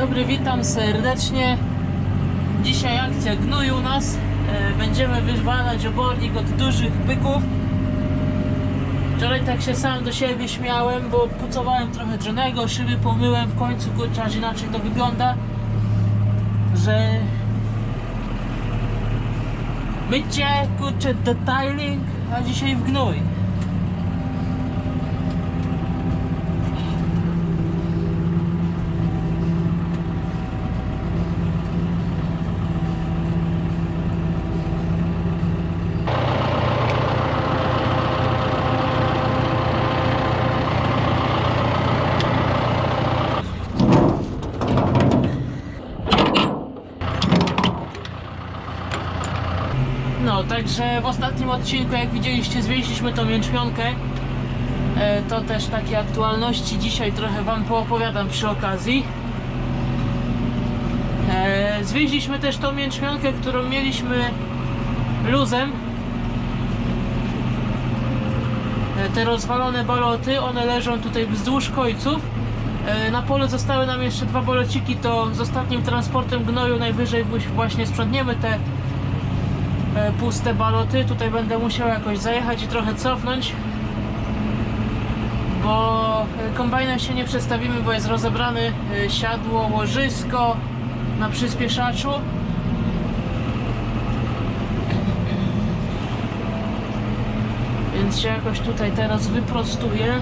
dobry, witam serdecznie. Dzisiaj akcja gnój u nas. E, Będziemy wywalać obornik od dużych byków. Wczoraj tak się sam do siebie śmiałem, bo pucowałem trochę drzenego, szyby pomyłem w końcu, kurczę, aż inaczej to wygląda, że mycie, kurczę, detailing, a dzisiaj w gnój. Także w ostatnim odcinku, jak widzieliście, zwieźliśmy tą jęczmionkę. E, to też takie aktualności. Dzisiaj trochę Wam poopowiadam przy okazji. E, zwieźliśmy też tą jęczmionkę, którą mieliśmy luzem. E, te rozwalone baloty, one leżą tutaj wzdłuż końców. Na polu zostały nam jeszcze dwa bolociki, to z ostatnim transportem gnoju najwyżej właśnie sprzątniemy te puste baloty. Tutaj będę musiał jakoś zajechać i trochę cofnąć. Bo e, kombajnem się nie przestawimy, bo jest rozebrany e, siadło, łożysko na przyspieszaczu. Więc się jakoś tutaj teraz wyprostuję.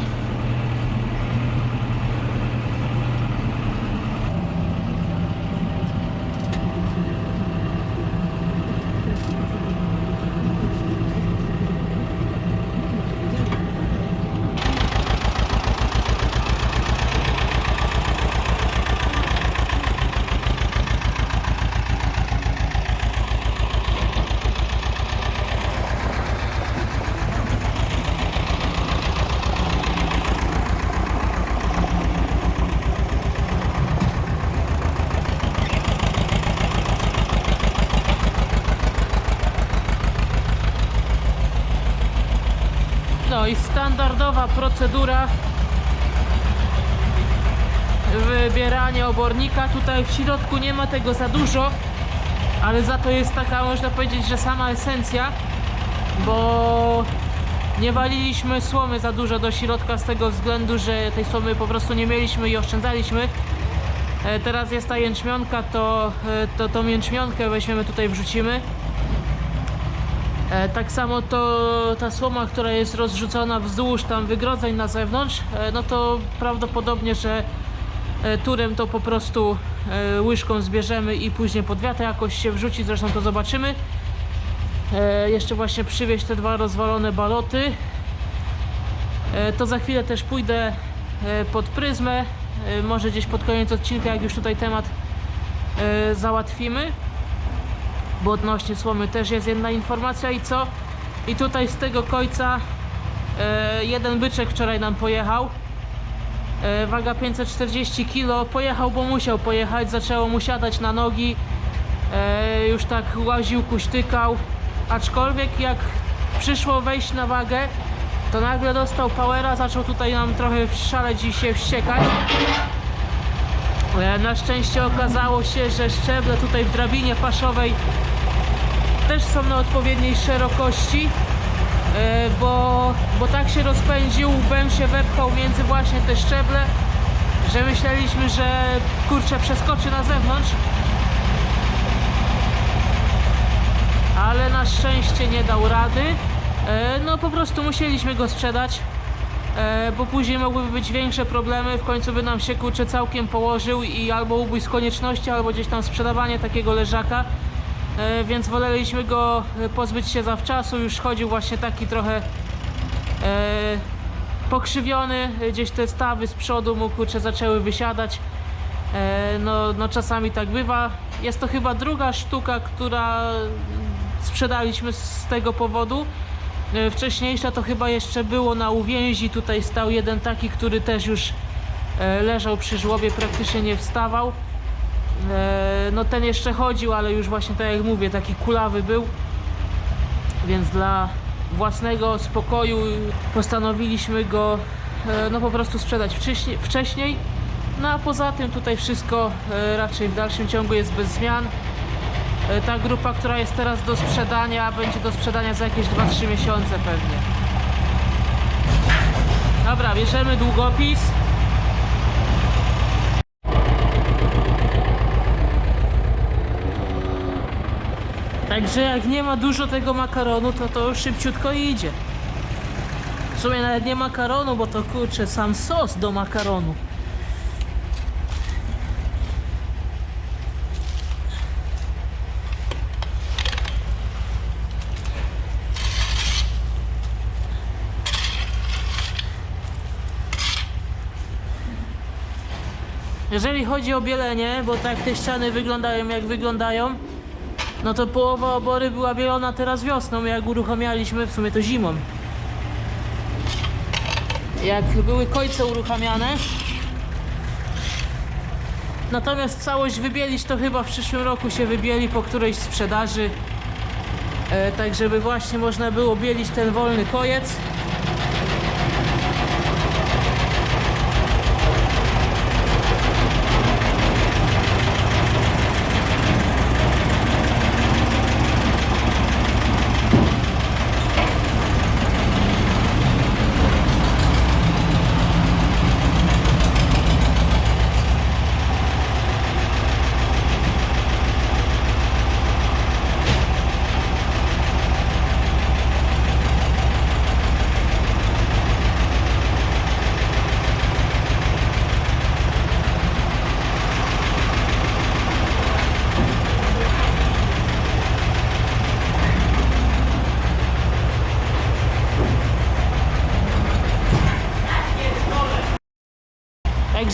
No i standardowa procedura wybieranie obornika. Tutaj w środku nie ma tego za dużo, ale za to jest taka, można powiedzieć, że sama esencja, bo nie waliliśmy słomy za dużo do środka z tego względu, że tej słomy po prostu nie mieliśmy i oszczędzaliśmy. E, Teraz jest ta jęczmionka, to, e, to tą jęczmionkę weźmiemy tutaj, wrzucimy. E, tak samo to ta słoma, która jest rozrzucona wzdłuż tam wygrodzeń na zewnątrz, e, no to prawdopodobnie, że e, turem to po prostu łyżką zbierzemy i później pod wiatr jakoś się wrzuci, zresztą to zobaczymy. Jeszcze właśnie przywieźć te dwa rozwalone baloty. To za chwilę też pójdę pod pryzmę, może gdzieś pod koniec odcinka, jak już tutaj temat załatwimy bo odnośnie słomy też jest jedna informacja i co? I tutaj z tego końca e, jeden byczek wczoraj nam pojechał. E, waga 540 kg. Pojechał, bo musiał pojechać. Zaczęło mu siadać na nogi. E, już tak łaził, kuśtykał. Aczkolwiek jak przyszło wejść na wagę, to nagle dostał powera, zaczął tutaj nam trochę szaleć i się wściekać. E, Na szczęście okazało się, że szczeble tutaj w drabinie paszowej też są na odpowiedniej szerokości, e, bo, bo tak się rozpędził, łbem się wepchał między właśnie te szczeble, że myśleliśmy, że kurczę przeskoczy na zewnątrz. Ale na szczęście nie dał rady. E, No po prostu musieliśmy go sprzedać e, bo później mogłyby być większe problemy, w końcu by nam się kurczę całkiem położył i albo ubój z konieczności, albo gdzieś tam sprzedawanie takiego leżaka, więc woleliśmy go e, pozbyć się zawczasu, już chodził właśnie taki trochę e, pokrzywiony, e, gdzieś te stawy z przodu mu kurczę zaczęły wysiadać, e, no, no czasami tak bywa, jest to chyba druga sztuka, która sprzedaliśmy z tego powodu, E, Wcześniejsza to chyba jeszcze było na uwięzi. Tutaj stał jeden taki, który też już e, leżał przy żłobie, praktycznie nie wstawał. E, No ten jeszcze chodził, ale już właśnie tak jak mówię, taki kulawy był. Więc dla własnego spokoju postanowiliśmy go e, no po prostu sprzedać wcześniej. No a poza tym tutaj wszystko e, raczej w dalszym ciągu jest bez zmian. Ta grupa, która jest teraz do sprzedania, będzie do sprzedania za jakieś 2-3 miesiące pewnie. Dobra, bierzemy długopis. Także jak nie ma dużo tego makaronu, to to szybciutko idzie. W sumie nawet nie makaronu, bo to kurczę sam sos do makaronu. Jeżeli chodzi o bielenie, bo tak te ściany wyglądają jak wyglądają, no to połowa obory była bielona teraz wiosną, jak uruchamialiśmy, w sumie to zimą. Jak były kojce uruchamiane. Natomiast całość wybielić to chyba w przyszłym roku się wybieli po którejś sprzedaży. E, tak żeby właśnie można było bielić ten wolny kojec.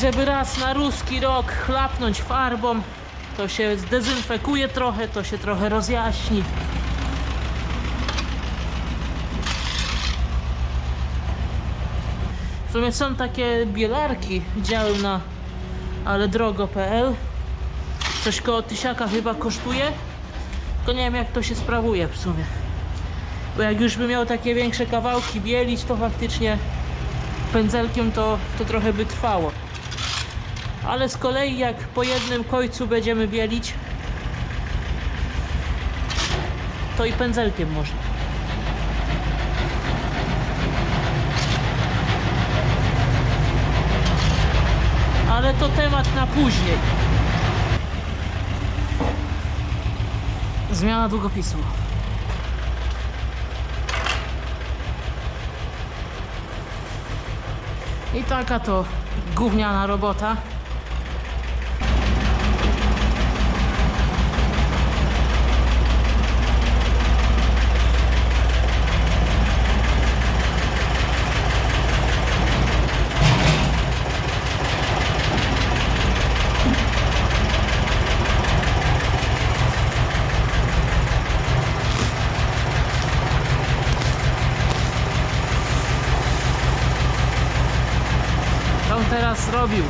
Żeby raz na ruski rok chlapnąć farbą, to się zdezynfekuje trochę, to się trochę rozjaśni. W sumie są takie bielarki, widziałem na aledrogo.pl. Coś koło tysiaka chyba kosztuje. Tylko nie wiem jak to się sprawuje w sumie. Bo jak już by miał takie większe kawałki bielić, to faktycznie pędzelkiem to, to trochę by trwało. Ale z kolei jak po jednym końcu będziemy bielić, to i pędzelkiem można. Ale to temat na później. Zmiana długopisu. I taka to gówniana robota. Teraz robił?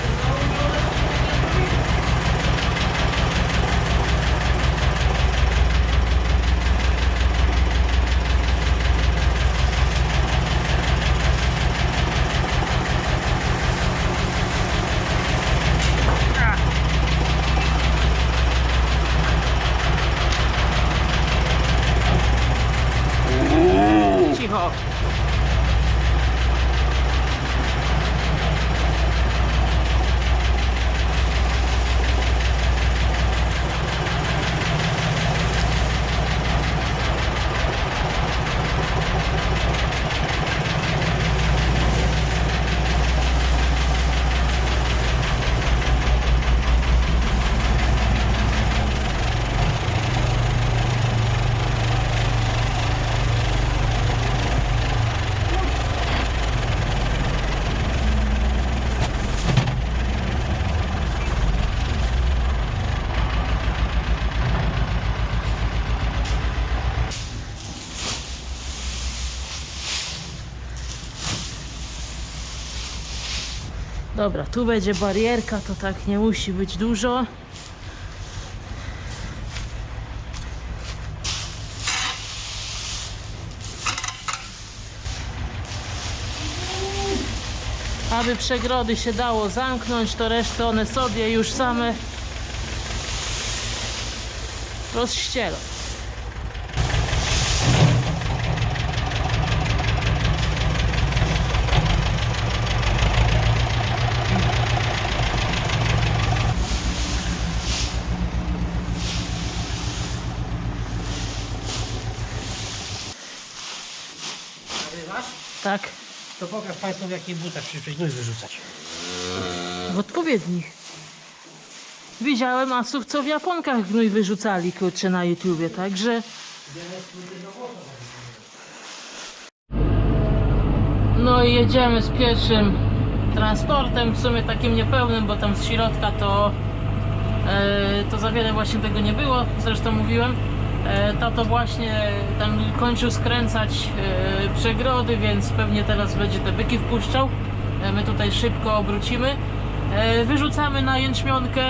Dobra, tu będzie barierka, to tak nie musi być dużo. aby przegrody się dało zamknąć, to resztę one sobie już same rozścielą. Nagrywasz? Tak, To pokaż Państwu w jakich butach przyszłeś gnój wyrzucać. w odpowiednich. Widziałem asów, co w Japonkach gnój wyrzucali, kurczę, na YouTubie, także... No i jedziemy z pierwszym transportem, w sumie takim niepełnym, bo tam z środka to, e, to za wiele właśnie tego nie było, zresztą mówiłem. E, tato właśnie tam kończył skręcać e, przegrody, więc pewnie teraz będzie te byki wpuszczał. E, my tutaj szybko obrócimy. Wyrzucamy na jęczmionkę,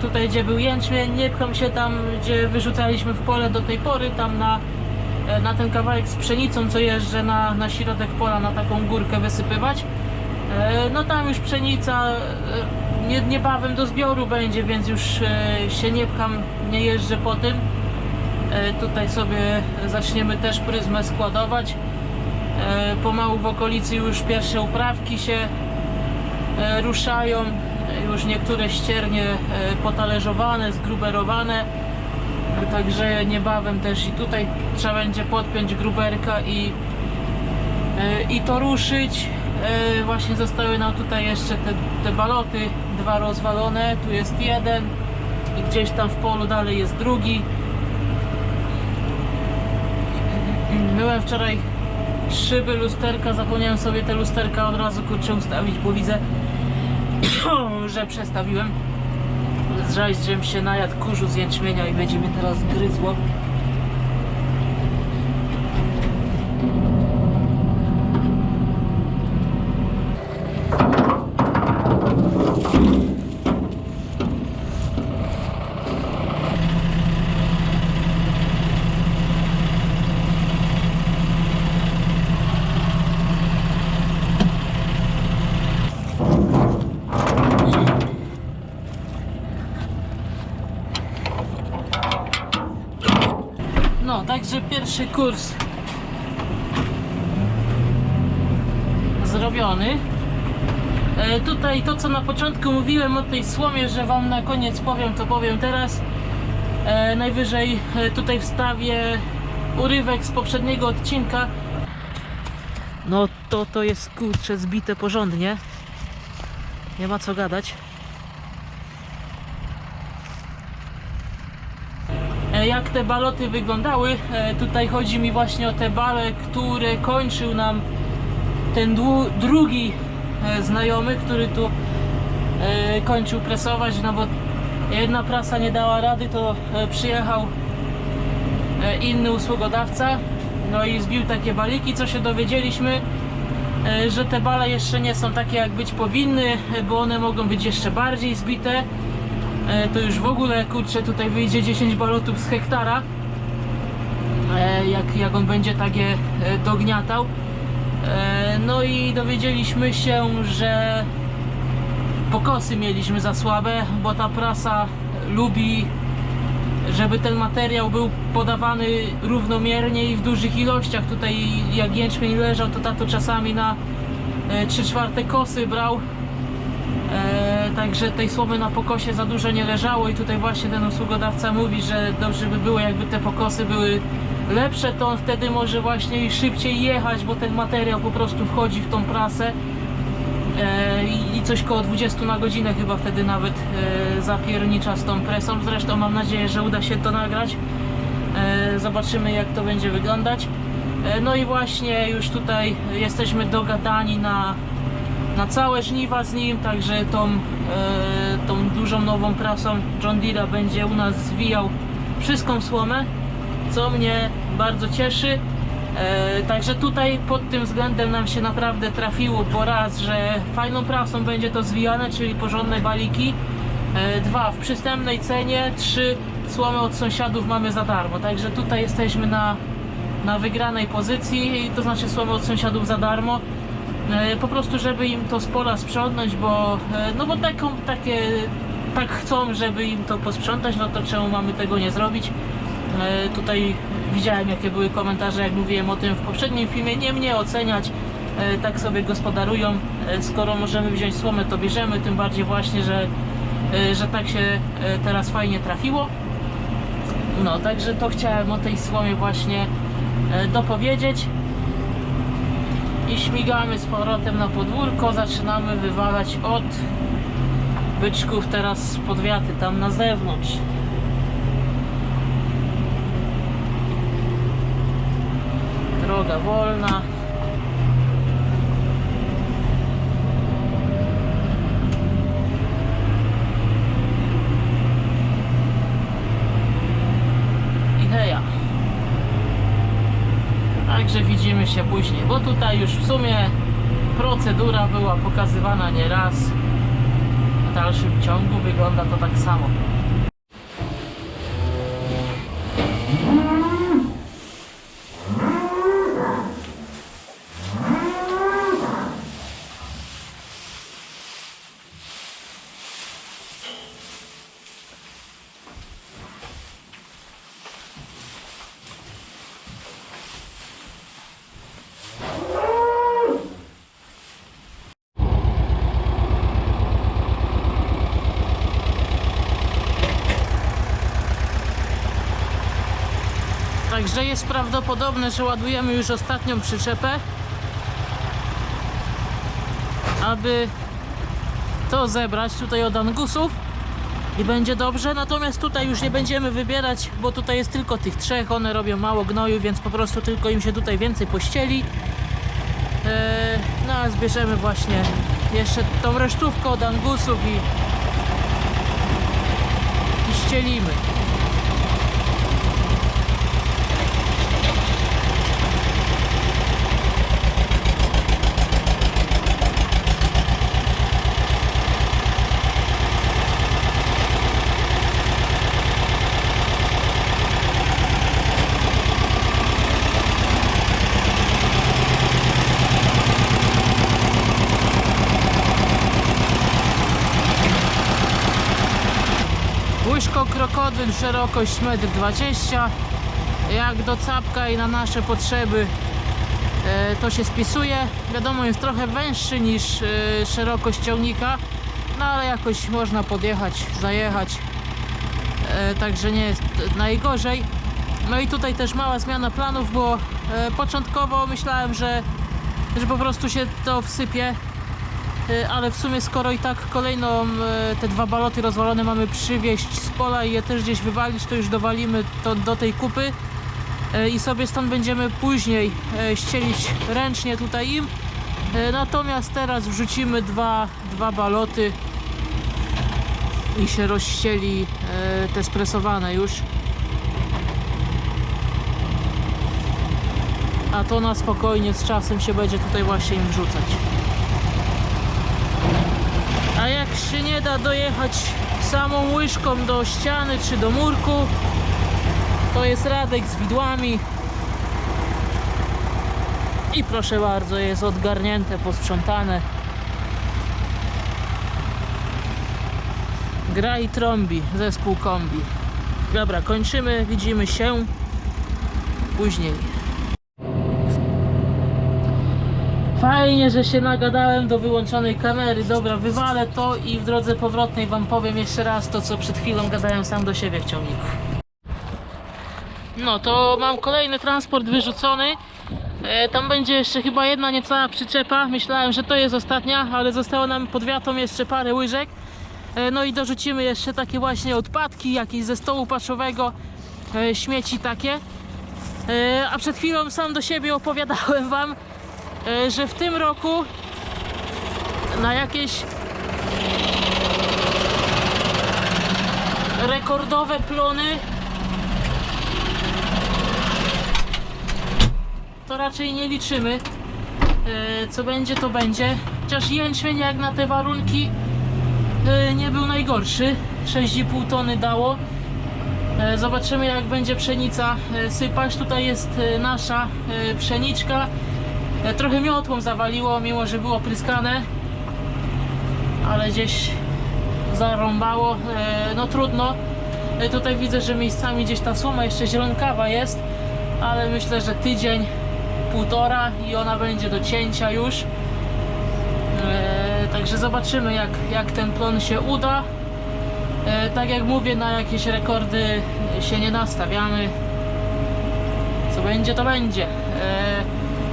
tutaj gdzie był jęczmień, nie pcham się tam, gdzie wyrzucaliśmy w pole do tej pory, tam na na ten kawałek z pszenicą, co jeżdżę na, na środek pola, na taką górkę wysypywać. No tam już pszenica nie, niebawem do zbioru będzie, więc już się nie pcham, nie jeżdżę po tym. E, Tutaj sobie zaczniemy też pryzmę składować. E, Pomału w okolicy już pierwsze uprawki się e, ruszają. Już niektóre ściernie potalerzowane, zgruberowane. Także niebawem też i tutaj trzeba będzie podpiąć gruberka i, i to ruszyć. Właśnie zostały nam tutaj jeszcze te, te baloty, dwa rozwalone. Tu jest jeden i gdzieś tam w polu dalej jest drugi. Myłem wczoraj szyby, lusterka, zapomniałem sobie te lusterka od razu kurczę ustawić, bo widzę, że przestawiłem. Żebym się najadł kurzu z jęczmienia i będzie teraz gryzło. No, także pierwszy kurs zrobiony. E, tutaj to, co na początku mówiłem o tej słomie, że Wam na koniec powiem, to powiem teraz. E, najwyżej e, tutaj wstawię urywek z poprzedniego odcinka. No to to jest kurczę zbite porządnie. Nie ma co gadać. E, jak te baloty wyglądały. E, Tutaj chodzi mi właśnie o te bale, które kończył nam ten drugi e, znajomy, który tu e, kończył presować, no bo jedna prasa nie dała rady, to przyjechał inny usługodawca, no i zbił takie baliki, co się dowiedzieliśmy, że te bale jeszcze nie są takie jak być powinny, bo one mogą być jeszcze bardziej zbite. E, to już w ogóle kurczę tutaj wyjdzie 10 balotów z hektara e, jak, jak on będzie takie e, dogniatał no i dowiedzieliśmy się, że pokosy mieliśmy za słabe, bo ta prasa lubi żeby ten materiał był podawany równomiernie i w dużych ilościach. Tutaj jak jęczmień leżał, to tato czasami na 3 czwarte kosy brał. Także tej słomy na pokosie za dużo nie leżało i tutaj właśnie ten usługodawca mówi, że dobrze by było jakby te pokosy były lepsze, to on wtedy może właśnie i szybciej jechać, bo ten materiał po prostu wchodzi w tą prasę e, i- coś koło 20 na godzinę chyba wtedy nawet e, zapiernicza z tą presą. Zresztą mam nadzieję, że uda się to nagrać. E, zobaczymy jak to będzie wyglądać. No i właśnie już tutaj jesteśmy dogadani na na całe żniwa z nim, także tą, e, tą dużą nową prasą John Deere będzie u nas zwijał wszystką słomę, co mnie bardzo cieszy. E, także tutaj pod tym względem nam się naprawdę trafiło, bo raz, że fajną prasą będzie to zwijane, czyli porządne baliki. E, dwa, w przystępnej cenie. Trzy, słomy od sąsiadów mamy za darmo. Także tutaj jesteśmy na, na wygranej pozycji, to znaczy słomy od sąsiadów za darmo. E, po prostu żeby im to z pola sprzątnąć, bo e, no bo taką, takie tak chcą, żeby im to posprzątać, no to czemu mamy tego nie zrobić? E, tutaj widziałem jakie były komentarze, jak mówiłem o tym w poprzednim filmie, nie mnie oceniać, tak sobie gospodarują, skoro możemy wziąć słomę to bierzemy, tym bardziej właśnie, że, że tak się teraz fajnie trafiło. No, także to chciałem o tej słomie właśnie dopowiedzieć i śmigamy z powrotem na podwórko. Zaczynamy wywalać od byczków teraz pod wiaty tam na zewnątrz. Droga wolna. I heja. Także widzimy się później, bo tutaj już w sumie procedura była pokazywana nieraz. W dalszym ciągu wygląda to tak samo. Także jest prawdopodobne, że ładujemy już ostatnią przyczepę, aby to zebrać tutaj od angusów i będzie dobrze. Natomiast tutaj już nie będziemy wybierać, bo tutaj jest tylko tych trzech, one robią mało gnoju, więc po prostu tylko im się tutaj więcej pościeli. Eee, no a zbierzemy właśnie jeszcze tą resztówkę od angusów i, i ścielimy. Łyżko krokodyl, szerokość 1,20 m. Jak do capka i na nasze potrzeby e, to się spisuje. Wiadomo, jest trochę węższy niż e, szerokość ciągnika, no ale jakoś można podjechać, zajechać. E, także nie jest najgorzej. No i tutaj też mała zmiana planów, bo początkowo myślałem, że, że po prostu się to wsypie ale w sumie skoro i tak kolejną y, te dwa baloty rozwalone mamy przywieźć z pola i je też gdzieś wywalić, to już dowalimy to do tej kupy y, i sobie stąd będziemy później y, ścielić ręcznie tutaj im. Y, Natomiast teraz wrzucimy dwa, dwa baloty i się rozścieli y, te spresowane już. A to na spokojnie z czasem się będzie tutaj właśnie im wrzucać. Jak się nie da dojechać samą łyżką do ściany czy do murku, to jest Radek z widłami. I proszę bardzo, jest odgarnięte, posprzątane. Gra i trąbi, zespół kombi. Dobra, kończymy, widzimy się później. Fajnie, że się nagadałem do wyłączonej kamery. Dobra, wywalę to i w drodze powrotnej Wam powiem jeszcze raz to, co przed chwilą gadałem sam do siebie w ciągniku. No to mam kolejny transport wyrzucony. E, tam będzie jeszcze chyba jedna niecała przyczepa. Myślałem, że to jest ostatnia, ale zostało nam pod wiatą jeszcze parę łyżek. E, no i dorzucimy jeszcze takie właśnie odpadki, jakieś ze stołu paszowego, e, śmieci takie. E, a przed chwilą sam do siebie opowiadałem Wam, że w tym roku na jakieś rekordowe plony to raczej nie liczymy. E, Co będzie, to będzie. Chociaż jęczmień jak na te warunki e, nie był najgorszy. 6,5 tony dało. E, Zobaczymy jak będzie pszenica e, sypać. Tutaj jest e, nasza e, pszeniczka. E, Trochę miotłą zawaliło, mimo że było pryskane, ale gdzieś zarąbało. E, No trudno. E, Tutaj widzę, że miejscami gdzieś ta słoma jeszcze zielonkawa jest, ale myślę, że tydzień, półtora i ona będzie do cięcia już. Także zobaczymy jak, jak ten plon się uda. Tak jak mówię, na jakieś rekordy się nie nastawiamy. Co będzie, to będzie.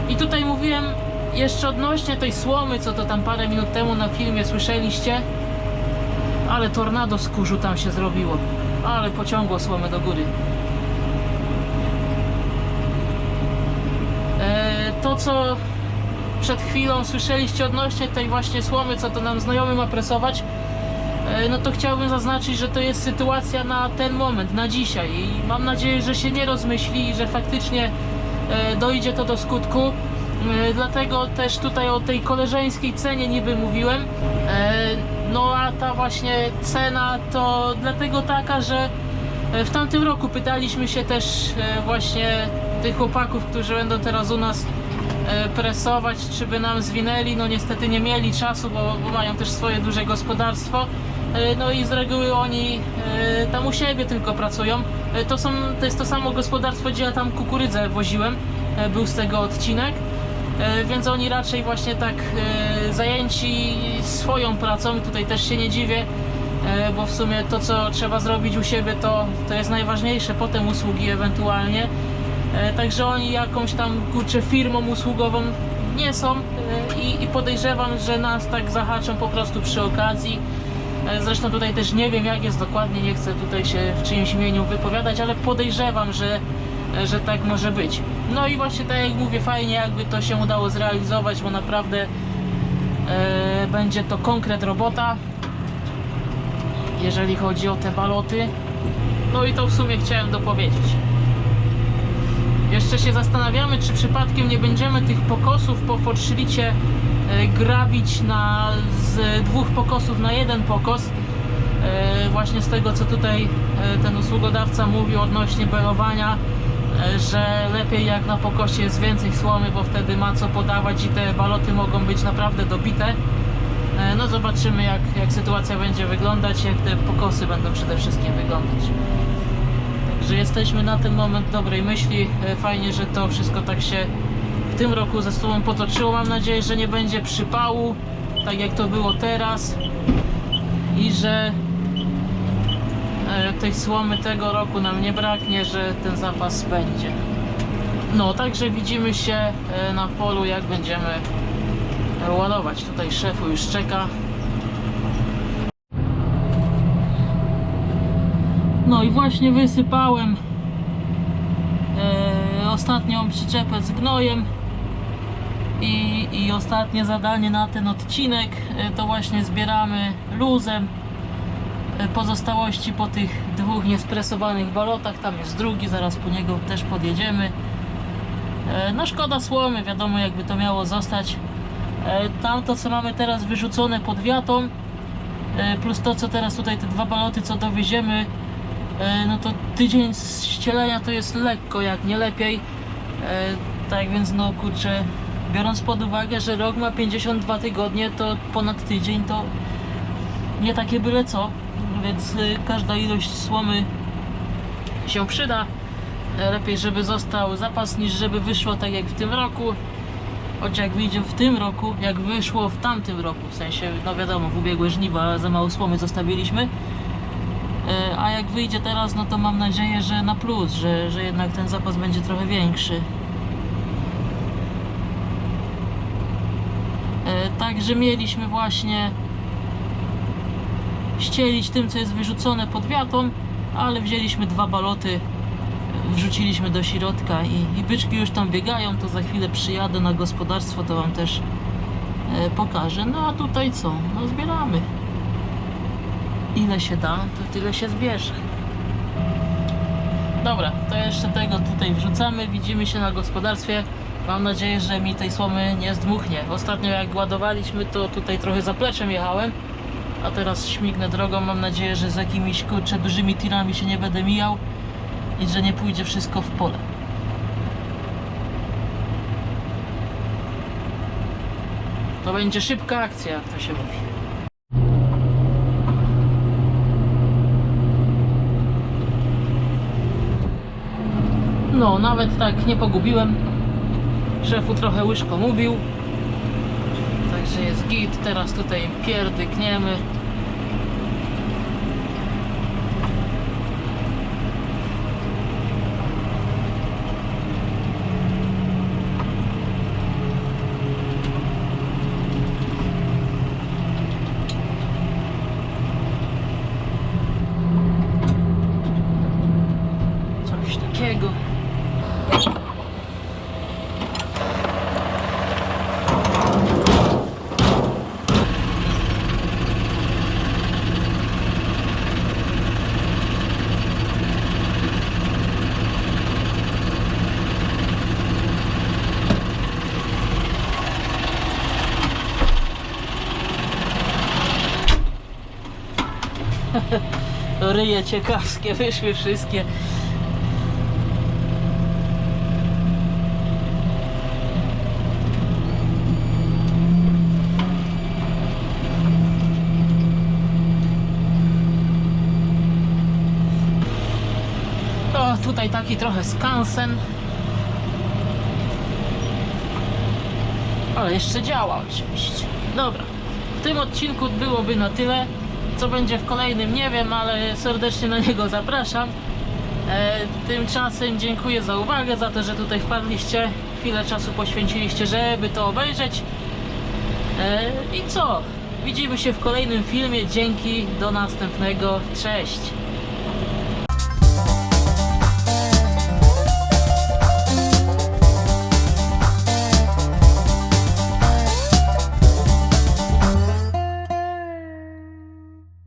I tutaj mówiłem jeszcze odnośnie tej słomy, co to tam parę minut temu na filmie słyszeliście. Ale tornado z kurzu tam się zrobiło. Ale pociągło słomę do góry. E, To co przed chwilą słyszeliście odnośnie tej właśnie słomy, co to nam znajomy ma presować, e, no to chciałbym zaznaczyć, że to jest sytuacja na ten moment, na dzisiaj i mam nadzieję, że się nie rozmyśli i że faktycznie dojdzie to do skutku. E, Dlatego też tutaj o tej koleżeńskiej cenie niby mówiłem. E, No a ta właśnie cena to dlatego taka, że e, w tamtym roku pytaliśmy się też e, właśnie tych chłopaków, którzy będą teraz u nas e, presować, czy by nam zwinęli. No niestety nie mieli czasu, bo, bo mają też swoje duże gospodarstwo. E, No i z reguły oni e, tam u siebie tylko pracują. E, To, są, to jest to samo gospodarstwo, gdzie ja tam kukurydzę woziłem. Był z tego odcinek. Więc oni raczej właśnie tak zajęci swoją pracą, tutaj też się nie dziwię, bo w sumie to co trzeba zrobić u siebie to, to jest najważniejsze, potem usługi ewentualnie. Także oni jakąś tam kurczę firmą usługową nie są i, i podejrzewam, że nas tak zahaczą po prostu przy okazji. E, Zresztą tutaj też nie wiem jak jest dokładnie, nie chcę tutaj się w czyimś imieniu wypowiadać, ale podejrzewam, że, e, że tak może być. No i właśnie tak jak mówię, fajnie jakby to się udało zrealizować, bo naprawdę e, będzie to konkret robota, jeżeli chodzi o te baloty. No i to w sumie chciałem dopowiedzieć. Jeszcze się zastanawiamy, czy przypadkiem nie będziemy tych pokosów po forszlicie e, grabić na, dwóch pokosów na jeden pokos. E, Właśnie z tego, co tutaj e, ten usługodawca mówił odnośnie belowania, e, że lepiej jak na pokosie jest więcej słomy, bo wtedy ma co podawać i te baloty mogą być naprawdę dobite. No zobaczymy jak, jak sytuacja będzie wyglądać, jak te pokosy będą przede wszystkim wyglądać. Także jesteśmy na ten moment dobrej myśli. Fajnie, że to wszystko tak się w tym roku ze sobą potoczyło. Mam nadzieję, że nie będzie przypału, tak jak to było teraz. I że e, tej słomy tego roku nam nie braknie, że ten zapas będzie. No, także widzimy się e, na polu, jak będziemy ładować. Tutaj szefu już czeka. No i właśnie wysypałem e, ostatnią przyczepę z gnojem i, i ostatnie zadanie na ten odcinek e, to właśnie zbieramy luzem e, pozostałości po tych dwóch niespresowanych balotach, tam jest drugi, zaraz po niego też podjedziemy. E, no szkoda słomy, wiadomo jakby to miało zostać. Tamto co mamy teraz wyrzucone pod wiatą plus to co teraz tutaj te dwa baloty co dowieziemy no to tydzień ścielenia to jest lekko, jak nie lepiej. Tak więc no kurczę, biorąc pod uwagę, że rok ma 52 tygodnie, to ponad tydzień to nie takie byle co, więc y, każda ilość słomy się przyda. Lepiej, żeby został zapas, niż żeby wyszło tak jak w tym roku. Choć jak wyjdzie w tym roku, jak wyszło w tamtym roku, w sensie, no wiadomo, w ubiegłe żniwa za mało słomy zostawiliśmy. E, A jak wyjdzie teraz, no to mam nadzieję, że na plus, że, że jednak ten zapas będzie trochę większy. E, Także mieliśmy właśnie ścielić tym, co jest wyrzucone pod wiatą, ale wzięliśmy dwa baloty, wrzuciliśmy do środka i, i byczki już tam biegają, to za chwilę przyjadę na gospodarstwo, to Wam też e, pokażę. No a tutaj co? No zbieramy ile się da, to tyle się zbierze. Dobra, to jeszcze tego tutaj wrzucamy, widzimy się na gospodarstwie. Mam nadzieję, że mi tej słomy nie zdmuchnie. Ostatnio jak ładowaliśmy, to tutaj trochę zapleczem jechałem, a teraz śmignę drogą. Mam nadzieję, że z jakimiś kurczę dużymi tirami się nie będę mijał i że nie pójdzie wszystko w pole. To będzie szybka akcja, jak to się mówi. No, nawet tak nie pogubiłem. Szefu trochę łyżką ubił. Także jest git. Teraz tutaj pierdykniemy. Coś takiego. Ryje ciekawskie wyszły wszystkie. O, tutaj taki trochę skansen. Ale jeszcze działa oczywiście. Dobra. W tym odcinku byłoby na tyle. Co będzie w kolejnym nie wiem, ale serdecznie na niego zapraszam. E, tymczasem dziękuję za uwagę, za to, że tutaj wpadliście. Chwilę czasu poświęciliście, żeby to obejrzeć. E, I co? Widzimy się w kolejnym filmie. Dzięki, do następnego. Cześć!